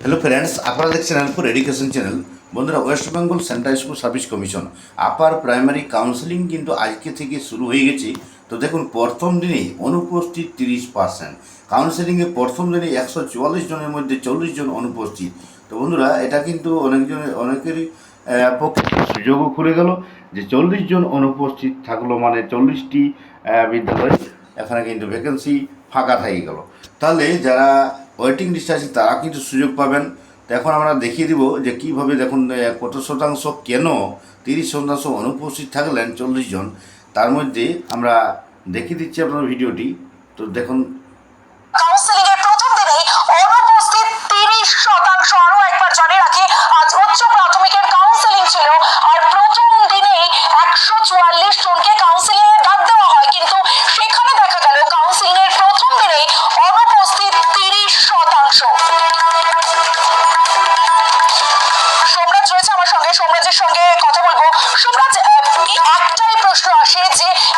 Hello friends আপনারা দেখছেন Alpur education channel বন্ধুরা West Bengal central school service commission upper primary counselling কিন্তু আজকে থেকে শুরু হয়ে গেছে। তো দেখুন, প্রথম দিনেই অনুপস্থিত তিরিশ পার্সেন্ট কাউন্সিলিংয়ে প্রথম দিনে একশো চুয়াল্লিশ জনের মধ্যে চল্লিশ জন অনুপস্থিত। তো বন্ধুরা, এটা কিন্তু অনেকজনের অনেকেরই পক্ষে সুযোগও খুলে গেল যে চল্লিশ জন অনুপস্থিত থাকল মানে চল্লিশটি বিদ্যালয়। এখানে কিন্তু ভ্যাকেন্সি ফাঁকা থেকে গেল। তাহলে যারা ওয়েটিং লিস্ট আছে তারা কিন্তু সুযোগ পাবেন। তো এখন আমরা দেখিয়ে দিব যে কীভাবে দেখুন কত শতাংশ কেন তিরিশ শতাংশ অনুপস্থিত থাকলেন চল্লিশ জন। তার মধ্যে আমরা দেখিয়ে দিচ্ছি আপনার ভিডিওটি। তো দেখুন। কাউন্সিলিং এর প্রথম দিনেই অনুপস্থিত তিরিশ শতাংশ আরও একবার জানিয়ে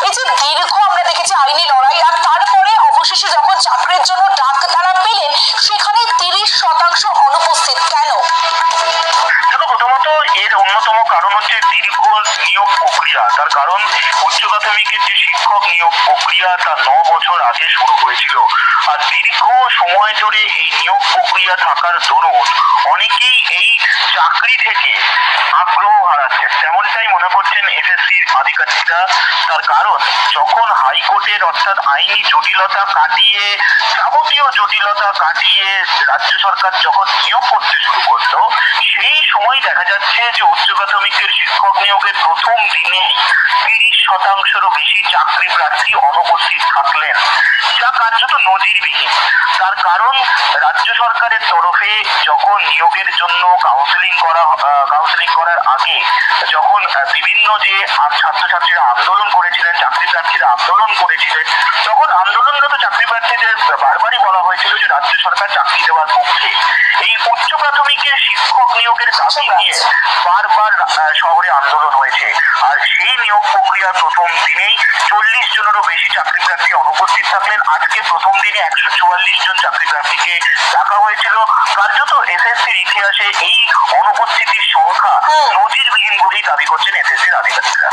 এই যে দীর্ঘ আমরা দেখেছি আইনি লড়াই। আর তারপরে অবশেষে যখন চাকরির জন্য ডাক তারা পেলেন, সেখানে তিরিশ শতাংশ অনুপস্থিত। কেন? এর অন্যতম কারণ হচ্ছে দীর্ঘ নিয়োগ প্রক্রিয়া। তার কারণ উচ্চ প্রাথমিকের যে শিক্ষক নিয়োগ প্রক্রিয়া, তা ন বছর আগে শুরু হয়েছিল। আর দীর্ঘ সময় ধরে এই নিয়োগ প্রক্রিয়া থাকার দরুন অনেকেই এই চাকরি থেকে আগ্রহ হারাচ্ছে তেমনটাই মনে করছেন এসএসসির আধিকারিকরা তার কারণ। যখন হাইকোর্টের অর্থাৎ আইনি জটিলতা কাটিয়ে, যাবতীয় জটিলতা কাটিয়ে রাজ্য সরকার যখন নিয়োগ করতে শুরু করল, সেই সময় দেখা যাচ্ছে যে উচ্চ প্রাথমিকের শিক্ষক নিয়োগের প্রথম দিনে তিরিশ শতাংশেরও বেশি চাকরি প্রার্থী অনুপস্থিত থাকলেন। যা কার্যত নজিরবিহীন। তার কারণ, রাজ্য সরকারের তরফে যখন নিয়োগের জন্য কাউন্সিলিং করা কাউন্সিলিং করার আগে যখন বিভিন্ন যে ছাত্রছাত্রীরা আন্দোলন করেছিলেন, চাকরি প্রার্থীরা আন্দোলন করেছিলেন, তখন আন্দোলনরত চাকরি প্রার্থীদের রাজ্য সরকার চাকরি দেওয়ার পক্ষে। এই উচ্চ প্রাথমিকের শিক্ষক নিয়োগের দাবি নিয়ে বারবার শহরে আন্দোলন হয়েছে। আর সেই নিয়োগ প্রক্রিয়ার প্রথম দিনেই চল্লিশ জনেরও বেশি চাকরি প্রার্থী অনুপস্থিত থাকলেন। আজকে প্রথম দিনে একশো চুয়াল্লিশ জন চাকরি প্রার্থীকে ডাকা হয়েছিল। কার্যত এসএসসির ইতিহাসে এই অনুপস্থিতির সংখ্যা। নজিরবিহীন বলেই দাবি করছেন এসএসসির আধিকারিকরা।